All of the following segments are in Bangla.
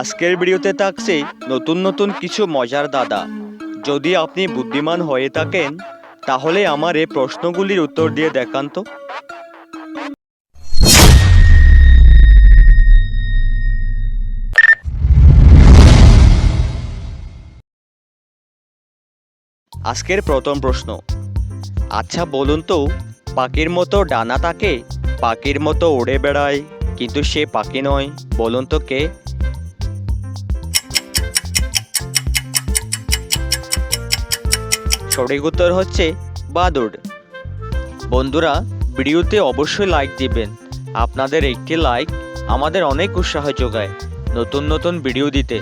আজকের ভিডিওতে থাকছে নতুন নতুন কিছু মজার দাদা। যদি আপনি বুদ্ধিমান হয়ে থাকেন, তাহলে আমার এই প্রশ্নগুলির উত্তর দিয়ে দেখান তো। আজকের প্রথম প্রশ্ন। আচ্ছা বলুন তো, পাখির মতো ডানা থাকে, পাখির মতো উড়ে বেড়ায়, কিন্তু সে পাখি নয়, বলুন তো কে? সঠিক উত্তর হচ্ছে বাদুড়। বন্ধুরা, ভিডিওতে অবশ্যই লাইক দিবেন। আপনাদের একটি লাইক আমাদের অনেক উৎসাহ যোগায় নতুন নতুন ভিডিও দিতে।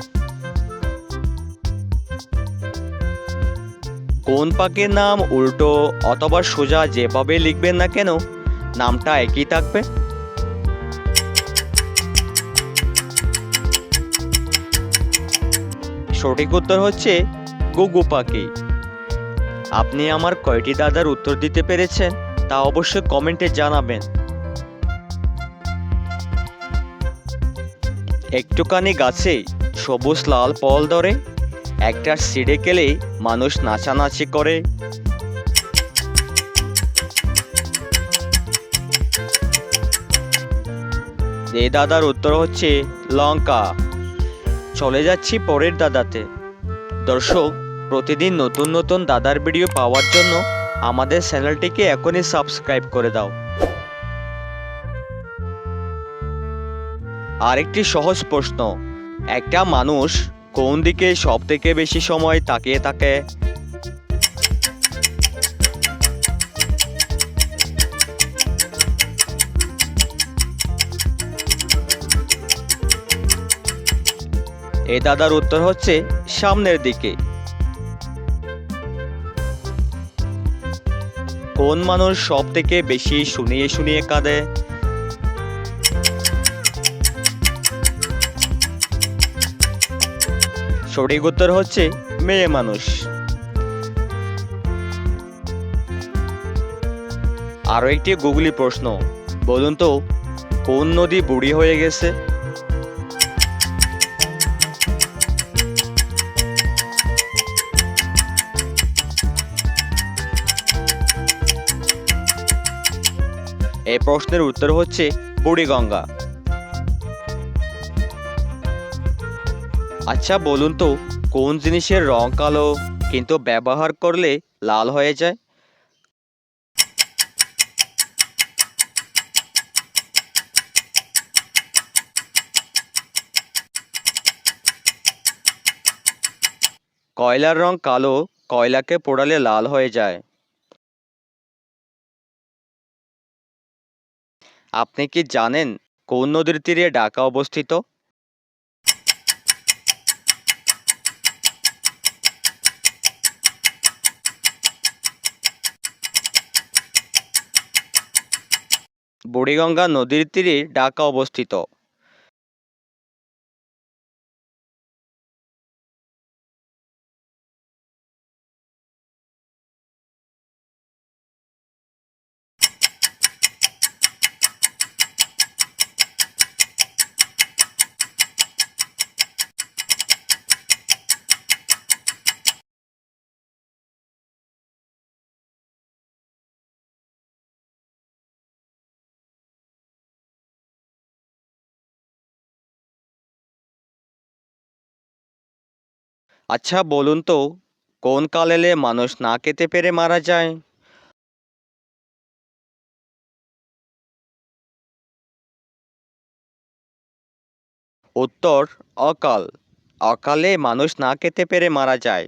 কোন পাখির নাম উল্টো অথবা সোজা যেভাবে লিখবেন না কেন, নামটা একই থাকবে? সঠিক উত্তর হচ্ছে গুগু পাখি। আপনি আমার কয়টি দাদার উত্তর দিতে পেরেছেন তা অবশ্যই কমেন্টে জানাবেন। একটুখানি গাছে সবুজ লাল ফল ধরে একটা সিঁড়ে গেলে মানুষ নাচানাচি করে। এই দাদার উত্তর হচ্ছে লঙ্কা। চলে যাচ্ছি পরের দাদাতে। দর্শক প্রতিদিন নতুন নতুন দাদার ভিডিও পাওয়ার জন্য আমাদের চ্যানেলটিকে এখনই সাবস্ক্রাইব করে দাও। আরেকটি সহজ প্রশ্ন, একটা মানুষ কোন দিকে সব থেকে বেশি সময় তাকিয়ে থাকে? এই দাদার উত্তর হচ্ছে সামনের দিকে। কোন মানুষ সব থেকে বেশি শুনিয়ে শুনিয়ে কাঁদে? সঠিক উত্তর হচ্ছে মেয়ে মানুষ। আরও একটি গুগলি প্রশ্ন, বলুন তো, কোন নদী বুড়ি হয়ে গেছে? এই প্রশ্নের উত্তর হচ্ছে বুড়িগঙ্গা। আচ্ছা বলুন তো, কোন জিনিসের রং কালো, কিন্তু ব্যবহার করলে লাল হয়ে যায়? কয়লার রং কালো, কয়লাকে পোড়ালে লাল হয়ে যায়। আপনি কি জানেন কোন নদীর তীরে ঢাকা অবস্থিত? বুড়িগঙ্গা নদীর তীরে ঢাকা অবস্থিত। আচ্ছা বলুন তো, কোন কাল এলে মানুষ না খেতে পেরে মারা যায়? উত্তর, অকাল। অকালে মানুষ না খেতে পেরে মারা যায়।